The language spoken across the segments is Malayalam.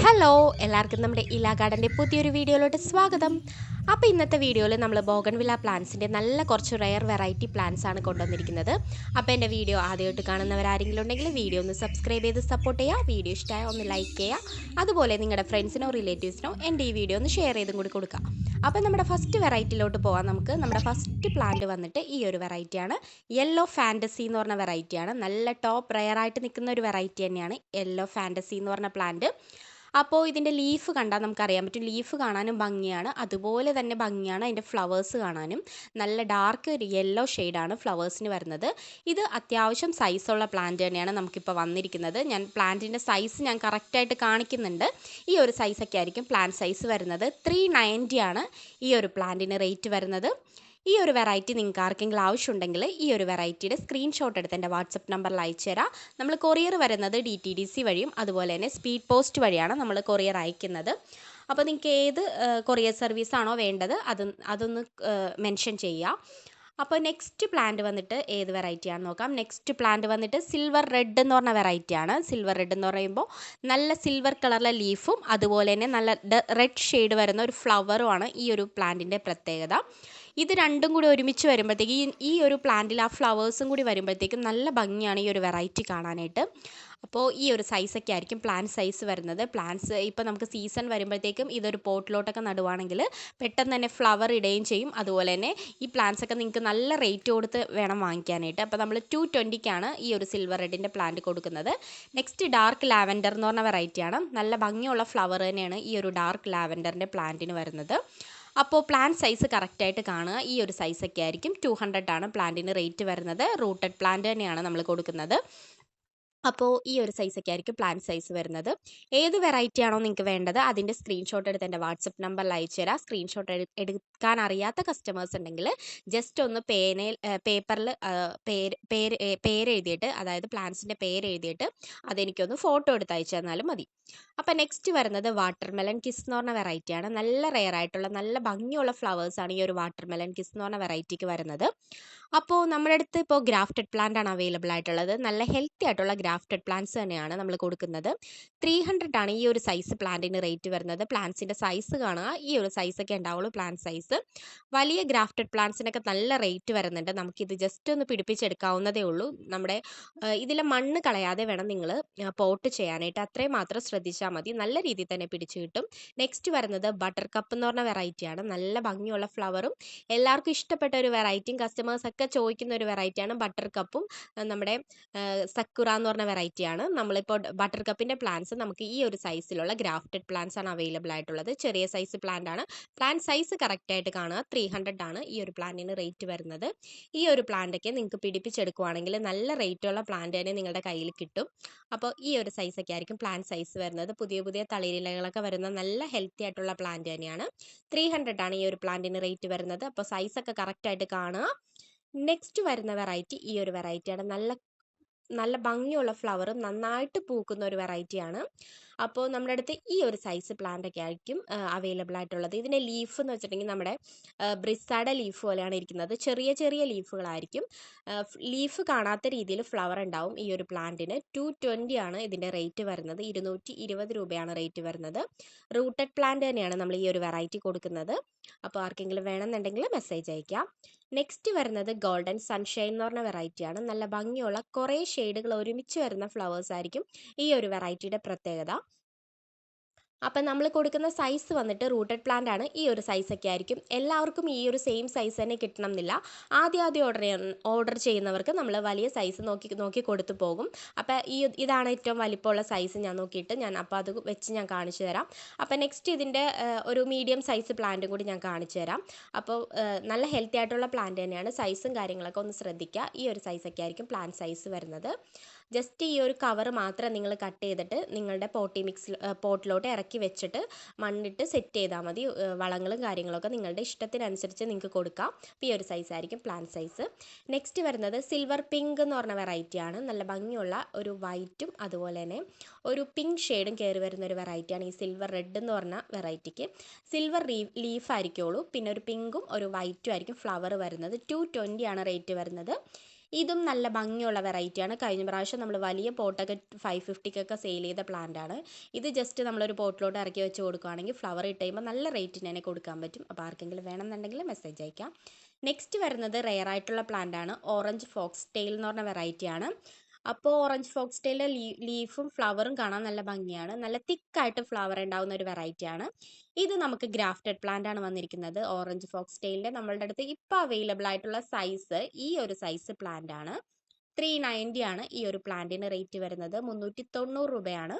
ഹലോ എല്ലാവർക്കും നമ്മുടെ ഇലാ ഗാർഡന്റെ പുതിയൊരു വീഡിയോയിലോട്ട് സ്വാഗതം. അപ്പോൾ ഇന്നത്തെ വീഡിയോയിൽ നമ്മൾ ബോഗൺവില്ല പ്ലാന്റ്സിന്റെ നല്ല കുറച്ച് റെയർ വെറൈറ്റി പ്ലാന്റ്സ് ആണ് കൊണ്ടുവന്നിരിക്കുന്നത്. അപ്പോൾ എന്റെ വീഡിയോ ആദ്യമായിട്ട് കാണുന്നവരാരെങ്കിലും ഉണ്ടെങ്കിൽ വീഡിയോ ഒന്ന് സബ്സ്ക്രൈബ് ചെയ്ത് സപ്പോർട്ട് ചെയ്യുക. വീഡിയോ ഇഷ്ടമായ ഒന്ന് ലൈക്ക് ചെയ്യുക. അതുപോലെ നിങ്ങളുടെ ഫ്രണ്ട്സിനോ റിലേറ്റീവ്സിനോ എന്റെ ഈ വീഡിയോ ഒന്ന് ഷെയർ ചെയ്തും കൂടി കൊടുക്കുക. അപ്പോൾ നമ്മുടെ ഫസ്റ്റ് വെറൈറ്റിയിലോട്ട് പോകാം നമുക്ക്. നമ്മുടെ ഫസ്റ്റ് പ്ലാന്റ് വന്നിട്ട് ഈ ഒരു വെറൈറ്റിയാണ് യെല്ലോ ഫാന്റസി എന്ന് പറഞ്ഞ വെറൈറ്റിയാണ് നല്ല ടോപ്പ് റെയർ ആയിട്ട് നിൽക്കുന്ന ഒരു വെറൈറ്റി തന്നെയാണ് യെല്ലോ ഫാന്റസി എന്ന് പറഞ്ഞ പ്ലാന്റ് അപ്പോൾ ഇതിന്റെ ലീഫ് കണ്ടാൽ നമുക്കറിയാൻ പറ്റും. ലീഫ് കാണാനും ഭംഗിയാണ്. അതുപോലെ തന്നെ ഭംഗിയാണ് അതിന്റെ ഫ്ലവേഴ്സ് കാണാനും. നല്ല ഡാർക്ക് ഒരു യെല്ലോ ഷെയ്ഡാണ് ഫ്ലവേഴ്സിന് വരുന്നത്. ഇത് അത്യാവശ്യം സൈസുള്ള പ്ലാന്റ് തന്നെയാണ് നമുക്കിപ്പോൾ വന്നിരിക്കുന്നത്. ഞാൻ പ്ലാന്റിന്റെ സൈസ് ഞാൻ കറക്റ്റായിട്ട് കാണിക്കുന്നുണ്ട്. ഈ ഒരു സൈസൊക്കെ ആയിരിക്കും പ്ലാന്റ് സൈസ് വരുന്നത്. ത്രീ ആണ് ഈ ഒരു പ്ലാന്റിന് റേറ്റ് വരുന്നത്. ഈ ഒരു വെറൈറ്റി നിങ്ങൾക്ക് ആർക്കെങ്കിലും ആവശ്യമുണ്ടെങ്കിൽ ഈ ഒരു വെറൈറ്റിയുടെ സ്ക്രീൻഷോട്ട് എടുത്ത് എന്റെ വാട്സപ്പ് നമ്പറിൽ അയച്ചു തരാം. നമ്മൾ കൊറിയർ വരുന്നത് ഡി ടി ഡി സി വഴിയും അതുപോലെ തന്നെ സ്പീഡ് പോസ്റ്റ് വഴിയാണ് നമ്മൾ കൊറിയർ അയക്കുന്നത്. അപ്പോൾ നിങ്ങൾക്ക് ഏത് കൊറിയർ സർവീസ് ആണോ വേണ്ടത് അത് അതൊന്ന് മെൻഷൻ ചെയ്യുക. അപ്പോൾ നെക്സ്റ്റ് പ്ലാന്റ് വന്നിട്ട് ഏത് വെറൈറ്റി ആണെന്ന് നോക്കാം. നെക്സ്റ്റ് പ്ലാന്റ് വന്നിട്ട് സിൽവർ റെഡ് എന്ന് പറഞ്ഞ വെറൈറ്റിയാണ് സിൽവർ റെഡ് എന്ന് പറയുമ്പോൾ നല്ല സിൽവർ കളറിലെ ലീഫും അതുപോലെ തന്നെ നല്ല റെഡ് ഷെയ്ഡ് വരുന്ന ഒരു ഫ്ലവറുമാണ് ഈ ഒരു പ്ലാന്റിന്റെ പ്രത്യേകത. ഇത് രണ്ടും കൂടി ഒരുമിച്ച് വരുമ്പോഴത്തേക്ക് ഈ ഒരു പ്ലാന്റിൽ ആ ഫ്ലവേഴ്സും കൂടി വരുമ്പോഴത്തേക്കും നല്ല ഭംഗിയാണ് ഈ ഒരു വെറൈറ്റി കാണാനായിട്ട്. അപ്പോൾ ഈ ഒരു സൈസൊക്കെ ആയിരിക്കും പ്ലാന്റ് സൈസ് വരുന്നത്. പ്ലാന്റ്സ് ഇപ്പോൾ നമുക്ക് സീസൺ വരുമ്പോഴത്തേക്കും ഇതൊരു പോട്ടിലോട്ടൊക്കെ നടുവാണെങ്കിൽ പെട്ടെന്ന് തന്നെ ഫ്ലവർ ഇടുകയും ചെയ്യും. അതുപോലെ തന്നെ ഈ പ്ലാന്റ്സ് ഒക്കെ നിങ്ങൾക്ക് നല്ല റേറ്റ് കൊടുത്ത് വേണം വാങ്ങിക്കാനായിട്ട്. അപ്പോൾ നമ്മൾ ടു ട്വന്റിക്കാണ് ഈ ഒരു സിൽവർ റെഡിന്റെ പ്ലാന്റ് കൊടുക്കുന്നത്. നെക്സ്റ്റ് ഡാർക്ക് ലാവൻഡർ എന്ന് പറഞ്ഞ വെറൈറ്റിയാണ് നല്ല ഭംഗിയുള്ള ഫ്ലവർ തന്നെയാണ് ഈ ഒരു ഡാർക്ക് ലാവൻഡറിന്റെ പ്ലാന്റിന് വരുന്നത്. അപ്പോൾ പ്ലാന്റ് സൈസ് കറക്റ്റായിട്ട് കാണുക. ഈ ഒരു സൈസൊക്കെ ആയിരിക്കും. ടു ഹൺഡ്രഡ് ആണ് പ്ലാന്റിന് റേറ്റ് വരുന്നത്. റൂട്ടഡ് പ്ലാന്റ് തന്നെയാണ് നമ്മൾ കൊടുക്കുന്നത്. അപ്പോൾ ഈ ഒരു സൈസൊക്കെ ആയിരിക്കും പ്ലാന്റ് സൈസ് വരുന്നത്. ഏത് വെറൈറ്റി ആണോ നിങ്ങൾക്ക് വേണ്ടത് അതിന്റെ സ്ക്രീൻഷോട്ട് എടുത്ത് എന്റെ വാട്സപ്പ് നമ്പറിൽ അയച്ചു തരാം. സ്ക്രീൻഷോട്ട് എടുക്കാൻ അറിയാത്ത കസ്റ്റമേഴ്സ് ഉണ്ടെങ്കിൽ ജസ്റ്റ് ഒന്ന് പേനയിൽ പേപ്പറിൽ പേര് പേര് പേര് എഴുതിയിട്ട് അതായത് പ്ലാന്റ്സിന്റെ പേര് എഴുതിയിട്ട് അതെനിക്കൊന്ന് ഫോട്ടോ എടുത്ത് അയച്ചു തന്നാലും മതി. അപ്പോൾ നെക്സ്റ്റ് വരുന്നത് വാട്ടർ മെലൺ കിസ് എന്ന് പറഞ്ഞ വെറൈറ്റിയാണ് നല്ല റെയർ ആയിട്ടുള്ള നല്ല ഭംഗിയുള്ള ഫ്ലവേഴ്സാണ് ഈ ഒരു വാട്ടർ മെലൺ കിസ് എന്ന് പറഞ്ഞ വെറൈറ്റിക്ക് വരുന്നത്. അപ്പോൾ നമ്മുടെ അടുത്ത് ഇപ്പോൾ ഗ്രാഫ്റ്റഡ് പ്ലാന്റ് ആണ് അവൈലബിൾ ആയിട്ടുള്ളത്. നല്ല ഹെൽത്തി ആയിട്ടുള്ള ഗ്രാഫ്റ്റഡ് പ്ലാന്റ്സ് തന്നെയാണ് നമ്മൾ കൊടുക്കുന്നത്. ത്രീ ഹൺഡ്രഡ് ആണ് ഈ ഒരു സൈസ് പ്ലാന്റിന് റേറ്റ് വരുന്നത്. പ്ലാന്റ്സിന്റെ സൈസ് കാണുക. ഈ ഒരു സൈസൊക്കെ ഉണ്ടാവുള്ളൂ പ്ലാന്റ് സൈസ് വലിയ ഗ്രാഫ്റ്റഡ് പ്ലാന്റ്സിനൊക്കെ നല്ല റേറ്റ് വരുന്നുണ്ട്. നമുക്കിത് ജസ്റ്റ് ഒന്ന് പിടിപ്പിച്ചെടുക്കാവുന്നതേ ഉള്ളൂ. നമ്മുടെ ഇതിലെ മണ്ണ് കളയാതെ വേണം നിങ്ങൾ പോട്ട് ചെയ്യാനായിട്ട്. അത്രയും മാത്രം ശ്രദ്ധിച്ചാൽ മതി. നല്ല രീതിയിൽ തന്നെ പിടിച്ചു കിട്ടും. നെക്സ്റ്റ് വരുന്നത് ബട്ടർ കപ്പ് എന്ന് പറഞ്ഞ വെറൈറ്റിയാണ് നല്ല ഭംഗിയുള്ള ഫ്ലവറും എല്ലാവർക്കും ഇഷ്ടപ്പെട്ട ഒരു വെറൈറ്റിയും കസ്റ്റമേഴ്സ് ഒക്കെ ചോദിക്കുന്ന ഒരു വെറൈറ്റിയാണ് ബട്ടർ കപ്പും നമ്മുടെ സക്കുറ എന്ന് പറഞ്ഞ വെറൈറ്റിയാണ് നമ്മളിപ്പോൾ ബട്ടർ കപ്പിന്റെ പ്ലാന്റ്സ് നമുക്ക് ഈ ഒരു സൈസിലുള്ള ഗ്രാഫ്റ്റഡ് പ്ലാന്റ്സ് ആണ് അവൈലബിൾ ആയിട്ടുള്ളത്. ചെറിയ സൈസ് പ്ലാന്റ് ആണ്. പ്ലാന്റ് സൈസ് കറക്റ്റായിട്ട് കാണുക. ത്രീ ഹൺഡ്രഡ് ആണ് ഈ ഒരു പ്ലാന്റിന് റേറ്റ് വരുന്നത്. ഈ ഒരു പ്ലാന്റൊക്കെ നിങ്ങൾക്ക് പിടിപ്പിച്ചെടുക്കുവാണെങ്കിൽ നല്ല റേറ്റുള്ള പ്ലാന്റ് തന്നെ നിങ്ങളുടെ കയ്യിൽ കിട്ടും. അപ്പോൾ ഈ ഒരു സൈസൊക്കെ ആയിരിക്കും പ്ലാന്റ് സൈസ് വരുന്നത്. പുതിയ പുതിയ തളിരിലകളൊക്കെ വരുന്ന നല്ല ഹെൽത്തി ആയിട്ടുള്ള പ്ലാന്റ് തന്നെയാണ്. ത്രീ ഹൺഡ്രഡ് ആണ് ഈ ഒരു പ്ലാന്റിന് റേറ്റ് വരുന്നത്. അപ്പോൾ സൈസൊക്കെ കറക്റ്റായിട്ട് കാണുക. നെക്സ്റ്റ് വരുന്ന വെറൈറ്റി ഈ ഒരു വെറൈറ്റിയാണ് നല്ല നല്ല ഭംഗിയുള്ള ഫ്ലവറും നന്നായിട്ട് പൂക്കുന്ന ഒരു വെറൈറ്റിയാണ്. അപ്പോൾ നമ്മുടെ അടുത്ത് ഈ ഒരു സൈസ് പ്ലാന്റ് ഒക്കെ ആയിരിക്കും അവൈലബിൾ ആയിട്ടുള്ളത്. ഇതിന്റെ ലീഫ് എന്ന് വെച്ചിട്ടുണ്ടെങ്കിൽ നമ്മുടെ ബ്രിസാഡ ലീഫ് പോലെയാണ് ഇരിക്കുന്നത്. ചെറിയ ചെറിയ ലീഫുകളായിരിക്കും ലീഫ് കാണാത്ത രീതിയിൽ ഫ്ലവർ ഉണ്ടാവും ഈ ഒരു പ്ലാന്റിന് ടു ട്വന്റി ആണ് ഇതിന്റെ റേറ്റ് വരുന്നത്. ഇരുന്നൂറ്റി ഇരുപത് രൂപയാണ് റേറ്റ് വരുന്നത്. റൂട്ടഡ് പ്ലാന്റ് തന്നെയാണ് നമ്മൾ ഈ ഒരു വെറൈറ്റി കൊടുക്കുന്നത്. അപ്പോൾ ആർക്കെങ്കിലും വേണമെന്നുണ്ടെങ്കിൽ മെസ്സേജ് അയക്കാം. നെക്സ്റ്റ് വരുന്നത് ഗോൾഡൻ സൺഷൈൻ എന്ന് പറഞ്ഞ വെറൈറ്റിയാണ് നല്ല ഭംഗിയുള്ള കുറേ ഷെയ്ഡുകൾ ഒരുമിച്ച് വരുന്ന ഫ്ലവേഴ്സ് ആയിരിക്കും ഈ ഒരു വെറൈറ്റിയുടെ പ്രത്യേകത. അപ്പം നമ്മൾ കൊടുക്കുന്ന സൈസ് വന്നിട്ട് റൂട്ടഡ് പ്ലാന്റ് ആണ് ഈ ഒരു സൈസൊക്കെ ആയിരിക്കും. എല്ലാവർക്കും ഈ ഒരു സെയിം സൈസ് തന്നെ കിട്ടണം എന്നില്ല ആദ്യം ആദ്യം ഓർഡർ ഓർഡർ ചെയ്യുന്നവർക്ക് നമ്മൾ വലിയ സൈസ് നോക്കി നോക്കി കൊടുത്തു പോകും. അപ്പോൾ ഈ ഇതാണ് ഏറ്റവും വലിപ്പമുള്ള സൈസ് ഞാൻ നോക്കിയിട്ട് ഞാൻ അപ്പോൾ അത് വെച്ച് ഞാൻ കാണിച്ചു തരാം. അപ്പോൾ നെക്സ്റ്റ് ഇതിന്റെ ഒരു മീഡിയം സൈസ് പ്ലാന്റും കൂടി ഞാൻ കാണിച്ചു തരാം. അപ്പോൾ നല്ല ഹെൽത്തി ആയിട്ടുള്ള പ്ലാന്റ് തന്നെയാണ്. സൈസും കാര്യങ്ങളൊക്കെ ഒന്ന് ശ്രദ്ധിക്കുക ഈ ഒരു സൈസൊക്കെ ആയിരിക്കും പ്ലാന്റ് സൈസ് വരുന്നത്. ജസ്റ്റ് ഈ ഒരു കവർ മാത്രം നിങ്ങൾ കട്ട് ചെയ്തിട്ട് നിങ്ങളുടെ പോട്ടി മിക്സ് പോട്ടിലോട്ട് ഇറക്കി വെച്ചിട്ട് മണ്ണിട്ട് സെറ്റ് ചെയ്താൽ മതി. വളങ്ങളും കാര്യങ്ങളൊക്കെ നിങ്ങളുടെ ഇഷ്ടത്തിനനുസരിച്ച് നിങ്ങൾക്ക് കൊടുക്കാം. അപ്പോൾ ഈ ഒരു സൈസ് ആയിരിക്കും പ്ലാന്റ് സൈസ് നെക്സ്റ്റ് വരുന്നത് സിൽവർ പിങ്ക് എന്ന് പറഞ്ഞ വെറൈറ്റിയാണ് നല്ല ഭംഗിയുള്ള ഒരു വൈറ്റും അതുപോലെ തന്നെ ഒരു പിങ്ക് ഷെയ്ഡും കയറി വരുന്ന ഒരു വെറൈറ്റിയാണ് ഈ സിൽവർ റെഡ് എന്ന് പറഞ്ഞ വെറൈറ്റിക്ക് സിൽവർ ലീഫ് ആയിരിക്കുള്ളൂ. പിന്നെ ഒരു പിങ്കും ഒരു വൈറ്റും ആയിരിക്കും ഫ്ലവർ വരുന്നത്. ടു ട്വന്റി ആണ് റേറ്റ് വരുന്നത്. ഇതും നല്ല ഭംഗിയുള്ള വെറൈറ്റിയാണ്. കഴിഞ്ഞ പ്രാവശ്യം നമ്മൾ വലിയ പോട്ടൊക്കെ ഫൈവ് ഫിഫ്റ്റിക്കൊക്കെ സെയിൽ ചെയ്ത പ്ലാന്റാണ് ഇത് ജസ്റ്റ് നമ്മളൊരു പോട്ടിലോട്ട് ഇറക്കി വെച്ച് കൊടുക്കുകയാണെങ്കിൽ ഫ്ലവർ ഇട്ട് നല്ല റേറ്റിന് തന്നെ കൊടുക്കാൻ പറ്റും. അപ്പോൾ ആർക്കെങ്കിലും വേണമെന്നുണ്ടെങ്കിൽ മെസ്സേജ് അയക്കാം. നെക്സ്റ്റ് വരുന്നത് റെയർ ആയിട്ടുള്ള പ്ലാന്റ് ആണ്. ഓറഞ്ച് ഫോക്സ് ടെയിൽ എന്ന് പറഞ്ഞ വെറൈറ്റിയാണ് അപ്പോൾ ഓറഞ്ച് ഫോക്സ് ടെയിലെ ലീഫും ഫ്ലവറും കാണാൻ നല്ല ഭംഗിയാണ്. നല്ല തിക്കായിട്ട് ഫ്ലവർ ഉണ്ടാവുന്ന ഒരു വെറൈറ്റിയാണ് ഇത് നമുക്ക് ഗ്രാഫ്റ്റഡ് പ്ലാന്റ് ആണ് വന്നിരിക്കുന്നത്. ഓറഞ്ച് ഫോക്സ് ടെയിലിന്റെ നമ്മളുടെ അടുത്ത് ഇപ്പോൾ അവൈലബിൾ ആയിട്ടുള്ള സൈസ് ഈ ഒരു സൈസ് പ്ലാന്റ് ആണ്. ത്രീ നയന്റി ആണ് ഈ ഒരു പ്ലാന്റിന് റേറ്റ് വരുന്നത്. മുന്നൂറ്റി തൊണ്ണൂറ് രൂപയാണ്.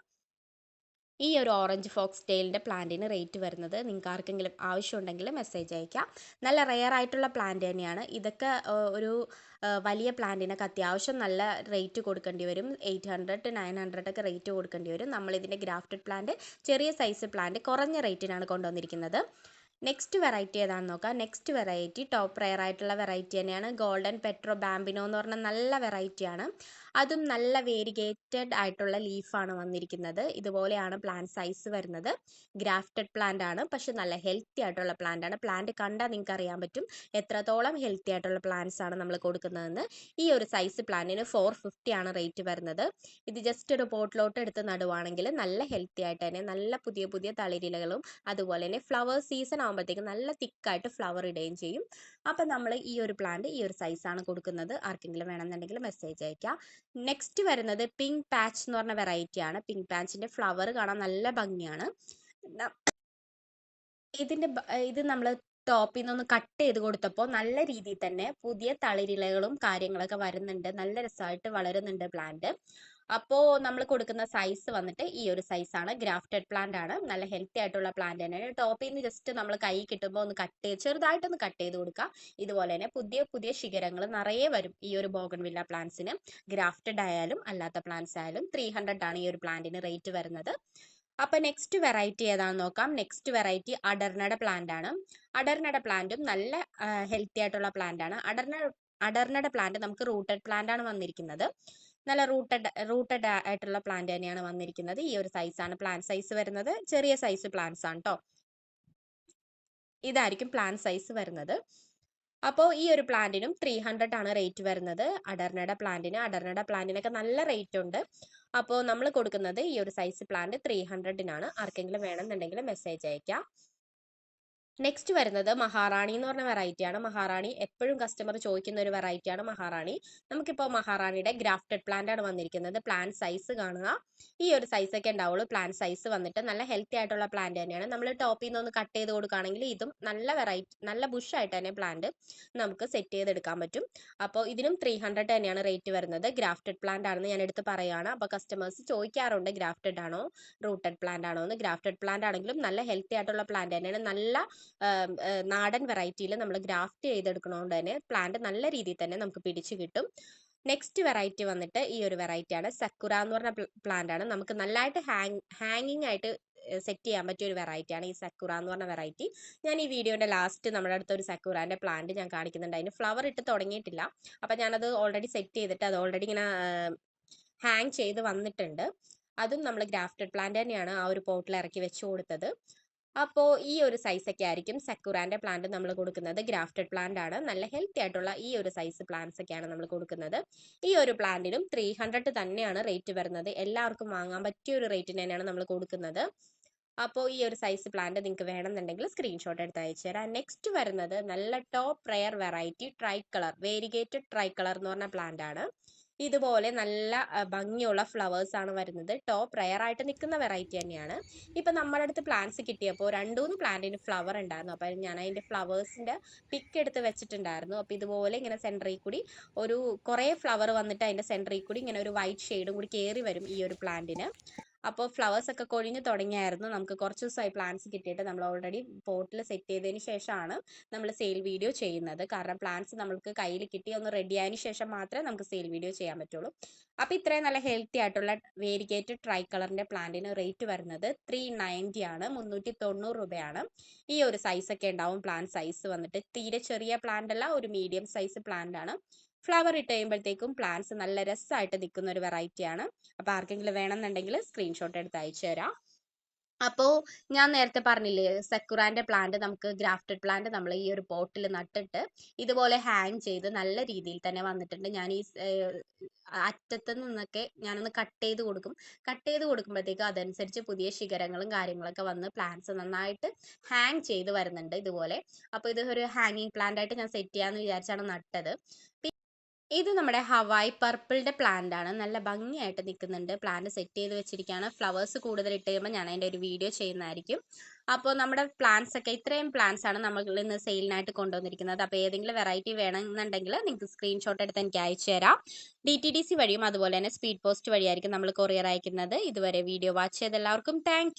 ഈ ഒരു ഓറഞ്ച് ഫോക്സ് ടെയിലിന്റെ പ്ലാന്റിന് റേറ്റ് വരുന്നത് നിങ്ങൾക്ക് ആർക്കെങ്കിലും ആവശ്യമുണ്ടെങ്കിൽ മെസ്സേജ് അയക്കാം. നല്ല റെയർ ആയിട്ടുള്ള പ്ലാന്റ് തന്നെയാണ്. ഇതൊക്കെ ഒരു വലിയ പ്ലാന്റിനൊക്കെ അത്യാവശ്യം നല്ല റേറ്റ് കൊടുക്കേണ്ടി വരും. എയ്റ്റ് ഹൺഡ്രഡ് നയൻ ഹൺഡ്രഡ് ഒക്കെ റേറ്റ് കൊടുക്കേണ്ടി വരും. നമ്മളിതിന്റെ ഗ്രാഫ്റ്റഡ് പ്ലാന്റ് ചെറിയ സൈസ് പ്ലാന്റ് കുറഞ്ഞ റേറ്റിനാണ് കൊണ്ടുവന്നിരിക്കുന്നത്. നെക്സ്റ്റ് വെറൈറ്റി ഏതാണെന്ന് നോക്കാം. നെക്സ്റ്റ് വെറൈറ്റി ടോപ്പ് റയർ ആയിട്ടുള്ള വെറൈറ്റി തന്നെയാണ്. ഗോൾഡൻ പെട്രോ ബാമ്പിനോ എന്ന് പറഞ്ഞ നല്ല വെറൈറ്റിയാണ് അതും നല്ല വേരിഗേറ്റഡ് ആയിട്ടുള്ള ലീഫാണ് വന്നിരിക്കുന്നത്. ഇതുപോലെയാണ് പ്ലാന്റ് സൈസ് വരുന്നത്. ഗ്രാഫ്റ്റഡ് പ്ലാന്റ് ആണ്. പക്ഷെ നല്ല ഹെൽത്തി ആയിട്ടുള്ള പ്ലാന്റ് ആണ്. പ്ലാന്റ് കണ്ടാൽ നിങ്ങൾക്ക് അറിയാൻ പറ്റും എത്രത്തോളം ഹെൽത്തി ആയിട്ടുള്ള പ്ലാന്റ്സ് ആണ് നമ്മൾ കൊടുക്കുന്നതെന്ന്. ഈ ഒരു സൈസ് പ്ലാന്റിന് ഫോർ ആണ് റേറ്റ് വരുന്നത്. ഇത് ജസ്റ്റ് ഒരു പോട്ടിലോട്ട് എടുത്ത് നടുവാണെങ്കിൽ നല്ല ഹെൽത്തി ആയിട്ട് തന്നെ നല്ല പുതിയ പുതിയ തളിരിലകളും അതുപോലെ തന്നെ ഫ്ലവർ സീസൺ ആകുമ്പോഴത്തേക്കും നല്ല തിക്കായിട്ട് ഫ്ലവർ ഇടുകയും ചെയ്യും. അപ്പം നമ്മൾ ഈ ഒരു പ്ലാന്റ് ഈ ഒരു സൈസാണ് കൊടുക്കുന്നത്. ആർക്കെങ്കിലും വേണമെന്നുണ്ടെങ്കിൽ മെസ്സേജ് അയക്കാം നെക്സ്റ്റ് വരുന്നത് പിങ്ക് പാച്ച് എന്ന് പറഞ്ഞ വെറൈറ്റി ആണ്. പിങ്ക് പാച്ചിന്റെ ഫ്ലവർ കാണാൻ നല്ല ഭംഗിയാണ്. ഇതിന്റെ ഇത് നമ്മൾ ടോപ്പിൽ നിന്നൊന്ന് കട്ട് ചെയ്ത് കൊടുത്തപ്പോൾ നല്ല രീതിയിൽ തന്നെ പുതിയ തളിരിലകളും കാര്യങ്ങളൊക്കെ വരുന്നുണ്ട്. നല്ല രസമായിട്ട് വളരുന്നുണ്ട് പ്ലാന്റ് അപ്പോൾ നമ്മൾ കൊടുക്കുന്ന സൈസ് വന്നിട്ട് ഈ ഒരു സൈസാണ് ഗ്രാഫ്റ്റഡ് പ്ലാന്റ് ആണ്. നല്ല ഹെൽത്തി ആയിട്ടുള്ള പ്ലാന്റ് തന്നെയാണ് ടോപ്പിൽ നിന്ന് ജസ്റ്റ് നമ്മൾ കൈ കിട്ടുമ്പോൾ ഒന്ന് കട്ട് ചെയ്ത് ചെറുതായിട്ടൊന്ന് കട്ട് ചെയ്ത് കൊടുക്കുക ഇതുപോലെ തന്നെ പുതിയ പുതിയ ശിഖരങ്ങൾ നിറയെ വരും ഈ ഒരു ബോഗൺവില്ല പ്ലാന്റ്സിന് ഗ്രാഫ്റ്റഡ് ആയാലും അല്ലാത്ത പ്ലാന്റ്സ് ആയാലും ത്രീ ഹൺഡ്രഡ് ആണ് ഈ ഒരു പ്ലാന്റിന് റേറ്റ് വരുന്നത്. അപ്പൊ നെക്സ്റ്റ് വെറൈറ്റി ഏതാണെന്ന് നോക്കാം. നെക്സ്റ്റ് വെറൈറ്റി അടർനട പ്ലാന്റ് ആണ്. അടർനട പ്ലാന്റും നല്ല ഹെൽത്തി ആയിട്ടുള്ള പ്ലാന്റ് ആണ്. അടർന അടർനട പ്ലാന്റ് നമുക്ക് റൂട്ടഡ് പ്ലാന്റ് ആണ് വന്നിരിക്കുന്നത്. നല്ല റൂട്ടഡ് റൂട്ടഡ് ആയിട്ടുള്ള പ്ലാന്റ് തന്നെയാണ് വന്നിരിക്കുന്നത്. ഈ ഒരു സൈസാണ് പ്ലാന്റ് സൈസ് വരുന്നത്. ചെറിയ സൈസ് പ്ലാന്റ്സ് ആണ് കേട്ടോ ഇതായിരിക്കും പ്ലാന്റ് സൈസ് വരുന്നത്. അപ്പോൾ ഈ ഒരു പ്ലാന്റിനും ത്രീ ഹൺഡ്രഡ് ആണ് റേറ്റ് വരുന്നത്. അഡർനയുടെ പ്ലാന്റിന് അഡർനയുടെ പ്ലാന്റിനൊക്കെ നല്ല റേറ്റ് ഉണ്ട്. അപ്പോൾ നമ്മൾ കൊടുക്കുന്നത് ഈ ഒരു സൈസ് പ്ലാന്റ് ത്രീ ഹൺഡ്രഡിനാണ് ആർക്കെങ്കിലും വേണമെന്നുണ്ടെങ്കിൽ മെസ്സേജ് അയക്കാം. നെക്സ്റ്റ് വരുന്നത് മഹാറാണി എന്ന് പറഞ്ഞ വെറൈറ്റി ആണ്. മഹാറാണി എപ്പോഴും കസ്റ്റമർ ചോദിക്കുന്ന ഒരു വെറൈറ്റി ആണ് മഹാറാണി. നമുക്കിപ്പോൾ മഹാറാണിയുടെ ഗ്രാഫ്റ്റഡ് പ്ലാന്റ് ആണ് വന്നിരിക്കുന്നത്. പ്ലാന്റ് സൈസ് കാണുക. ഈ ഒരു സൈസ് ഒക്കെ ഉണ്ടാവുള്ളൂ. പ്ലാന്റ് സൈസ് വന്നിട്ട് നല്ല ഹെൽത്തി ആയിട്ടുള്ള പ്ലാന്റ് തന്നെയാണ്. നമ്മൾ ടോപ്പിൽ നിന്ന് ഒന്ന് കട്ട് ചെയ്ത് കൊടുക്കുകയാണെങ്കിൽ ഇതും നല്ല വെറൈറ്റി നല്ല ബുഷ് ആയിട്ട് തന്നെ പ്ലാന്റ് നമുക്ക് സെറ്റ് ചെയ്തെടുക്കാൻ പറ്റും. അപ്പോൾ ഇതിനും ത്രീ ഹൺഡ്രഡ് തന്നെയാണ് റേറ്റ് വരുന്നത്. ഗ്രാഫ്റ്റഡ് പ്ലാന്റ് ആണെന്ന് ഞാൻ എടുത്ത് പറയുകയാണ്. അപ്പോൾ കസ്റ്റമേഴ്സ് ചോദിക്കാറുണ്ട് ഗ്രാഫ്റ്റഡ് ആണോ റൂട്ടഡ് പ്ലാന്റ് ആണോ എന്ന്. ഗ്രാഫ്റ്റഡ് പ്ലാന്റ് ആണെങ്കിലും നല്ല ഹെൽത്തി ആയിട്ടുള്ള പ്ലാന്റ് തന്നെയാണ്. നല്ല നാടൻ വെറൈറ്റിയിൽ നമ്മൾ ഗ്രാഫ്റ്റ് ചെയ്തെടുക്കണോണ്ട് തന്നെ പ്ലാന്റ് നല്ല രീതിയിൽ തന്നെ നമുക്ക് പിടിച്ചു കിട്ടും. നെക്സ്റ്റ് വെറൈറ്റി വന്നിട്ട് ഈ ഒരു വെറൈറ്റി ആണ് സക്കുറ എന്ന് പറഞ്ഞ പ്ലാന്റ് ആണ്. നമുക്ക് നല്ലതായിട്ട് ഹാങ് ഹാങ്ങിങ് ആയിട്ട് സെറ്റ് ചെയ്യാൻ പറ്റിയ ഒരു വെറൈറ്റി ആണ് ഈ സക്കുറ എന്ന് പറഞ്ഞ വെറൈറ്റി ഞാൻ ഈ വീഡിയോന്റെ ലാസ്റ്റ് നമ്മുടെ അടുത്ത് ഒരു സക്കുറാന്റെ പ്ലാന്റ് ഞാൻ കാണിക്കുന്നുണ്ട്. അതിന് ഫ്ലവർ ഇട്ട് തുടങ്ങിയിട്ടില്ല. അപ്പം ഞാനത് ഓൾറെഡി സെറ്റ് ചെയ്തിട്ട് അത് ഓൾറെഡി ഇങ്ങനെ ഹാങ് ചെയ്ത് വന്നിട്ടുണ്ട്. അതും നമ്മൾ ഗ്രാഫ്റ്റഡ് പ്ലാന്റ് തന്നെയാണ് ആ ഒരു പോട്ടിൽ ഇറക്കി വെച്ച് കൊടുത്തത്. അപ്പോൾ ഈ ഒരു സൈസൊക്കെ ആയിരിക്കും സക്കുറാന്റെ പ്ലാന്റ് നമ്മൾ കൊടുക്കുന്നത്. ഗ്രാഫ്റ്റഡ് പ്ലാന്റ് ആണ്. നല്ല ഹെൽത്തി ആയിട്ടുള്ള ഈ ഒരു സൈസ് പ്ലാന്റ്സ് ഒക്കെയാണ് നമ്മൾ കൊടുക്കുന്നത്. ഈ ഒരു പ്ലാന്റിനും ത്രീ ഹൺഡ്രഡ് തന്നെയാണ് റേറ്റ് വരുന്നത്. എല്ലാവർക്കും വാങ്ങാൻ പറ്റിയ ഒരു റേറ്റിന് തന്നെയാണ് നമ്മൾ കൊടുക്കുന്നത്. അപ്പോൾ ഈ ഒരു സൈസ് പ്ലാന്റ് നിങ്ങൾക്ക് വേണമെന്നുണ്ടെങ്കിൽ സ്ക്രീൻഷോട്ട് എടുത്ത് അയച്ചു തരാം. നെക്സ്റ്റ് വരുന്നത് നല്ല top rare variety tricolour variegated tricolour എന്ന് പറഞ്ഞ പ്ലാന്റ് ആണ്. ഇതുപോലെ നല്ല ഭംഗിയുള്ള ഫ്ലവേഴ്സ് ആണ് വരുന്നത്. ടോപ്പ് റയർ ആയിട്ട് നിൽക്കുന്ന വെറൈറ്റി തന്നെയാണ്. ഇപ്പം നമ്മുടെ അടുത്ത് പ്ലാന്റ്സ് കിട്ടിയപ്പോൾ രണ്ടുമൂന്ന് പ്ലാന്റിന് ഫ്ലവർ ഉണ്ടായിരുന്നു. അപ്പം ഞാൻ അതിന്റെ ഫ്ലവേഴ്സിന്റെ പിക്ക് എടുത്ത് വെച്ചിട്ടുണ്ടായിരുന്നു. അപ്പോൾ ഇതുപോലെ ഇങ്ങനെ സെന്ററിൽ കൂടി ഒരു കുറേ ഫ്ലവർ വന്നിട്ട് അതിന്റെ സെന്ററിൽ കൂടി ഇങ്ങനെ ഒരു വൈറ്റ് ഷെയ്ഡും കൂടി കയറി വരും ഈ ഒരു പ്ലാന്റിന് അപ്പോൾ ഫ്ലവേഴ്സ് ഒക്കെ കൊഴിഞ്ഞ് തുടങ്ങിയായിരുന്നു. നമുക്ക് കുറച്ച് ദിവസമായി പ്ലാന്റ്സ് കിട്ടിയിട്ട് നമ്മൾ ഓൾറെഡി പോട്ടിൽ സെറ്റ് ചെയ്തതിന് ശേഷമാണ് നമ്മൾ സെയിൽ വീഡിയോ ചെയ്യുന്നത്. കാരണം പ്ലാന്റ്സ് നമുക്ക് കയ്യിൽ കിട്ടി ഒന്ന് റെഡി ആയതിനു ശേഷം മാത്രമേ നമുക്ക് സെയിൽ വീഡിയോ ചെയ്യാൻ പറ്റുള്ളൂ. അപ്പോൾ ഇത്രയും നല്ല ഹെൽത്തി ആയിട്ടുള്ള വേരിഗേറ്റഡ് ട്രൈ കളറിന്റെ പ്ലാന്റിന് റേറ്റ് വരുന്നത് ത്രീ നയന്റി ആണ്. മുന്നൂറ്റി തൊണ്ണൂറ് രൂപയാണ്. ഈ ഒരു സൈസൊക്കെ ഉണ്ടാവും. പ്ലാന്റ് സൈസ് വന്നിട്ട് തീരെ ചെറിയ പ്ലാന്റ് അല്ല ഒരു മീഡിയം സൈസ് പ്ലാന്റ് ആണ്. ഫ്ലവർ ഇട്ട് കഴിയുമ്പോഴത്തേക്കും പ്ലാന്റ്സ് നല്ല രസമായിട്ട് നിൽക്കുന്ന ഒരു വെറൈറ്റിയാണ് അപ്പോൾ ആർക്കെങ്കിലും വേണമെന്നുണ്ടെങ്കിൽ സ്ക്രീൻഷോട്ട് എടുത്ത് അയച്ചു തരാം. അപ്പോൾ ഞാൻ നേരത്തെ പറഞ്ഞില്ലേ സെക്കുറാന്റെ പ്ലാന്റ് നമുക്ക് ഗ്രാഫ്റ്റഡ് പ്ലാന്റ് നമ്മൾ ഈ ഒരു പോട്ടിൽ നട്ടിട്ട് ഇതുപോലെ ഹാങ് ചെയ്ത് നല്ല രീതിയിൽ തന്നെ വന്നിട്ടുണ്ട്. ഞാൻ ഈ അറ്റത്ത് നിന്നൊക്കെ ഞാനൊന്ന് കട്ട് ചെയ്ത് കൊടുക്കും. കട്ട് ചെയ്ത് കൊടുക്കുമ്പോഴത്തേക്ക് അതനുസരിച്ച് പുതിയ ശിഖരങ്ങളും കാര്യങ്ങളൊക്കെ വന്ന് പ്ലാന്റ്സ് നന്നായിട്ട് ഹാങ് ചെയ്ത് വരുന്നുണ്ട് ഇതുപോലെ. അപ്പോൾ ഇത് ഒരു ഹാങ്ങിങ് പ്ലാന്റ് ആയിട്ട് ഞാൻ സെറ്റ് ചെയ്യാമെന്ന് വിചാരിച്ചാണ് നട്ടത്. ഇത് നമ്മുടെ ഹവായ് പർപ്പിളിന്റെ പ്ലാന്റ് ആണ് നല്ല ഭംഗിയായിട്ട് നിൽക്കുന്നുണ്ട്. പ്ലാന്റ് സെറ്റ് ചെയ്ത് വെച്ചിരിക്കുകയാണ്. ഫ്ലവേഴ്സ് കൂടുതൽ ഇട്ട് കഴിയുമ്പോൾ ഞാൻ അതിന്റെ ഒരു വീഡിയോ ചെയ്യുന്നതായിരിക്കും. അപ്പോൾ നമ്മുടെ പ്ലാന്റ്സ് ഒക്കെ ഇത്രയും പ്ലാന്റ്സ് ആണ് നമ്മൾ ഇന്ന് സെയിലിനായിട്ട് കൊണ്ടുവന്നിരിക്കുന്നത്. അപ്പോൾ ഏതെങ്കിലും വെറൈറ്റി വേണമെന്നുണ്ടെങ്കിൽ നിങ്ങൾക്ക് സ്ക്രീൻഷോട്ട് എടുത്ത് എനിക്ക് അയച്ചു തരാം. ഡി ടി ഡി സി വഴിയും അതുപോലെ തന്നെ സ്പീഡ് പോസ്റ്റ് വഴിയായിരിക്കും നമ്മൾ കൊറിയർ അയക്കുന്നത്. ഇതുവരെ വീഡിയോ വാച്ച് ചെയ്ത എല്ലാവർക്കും താങ്ക്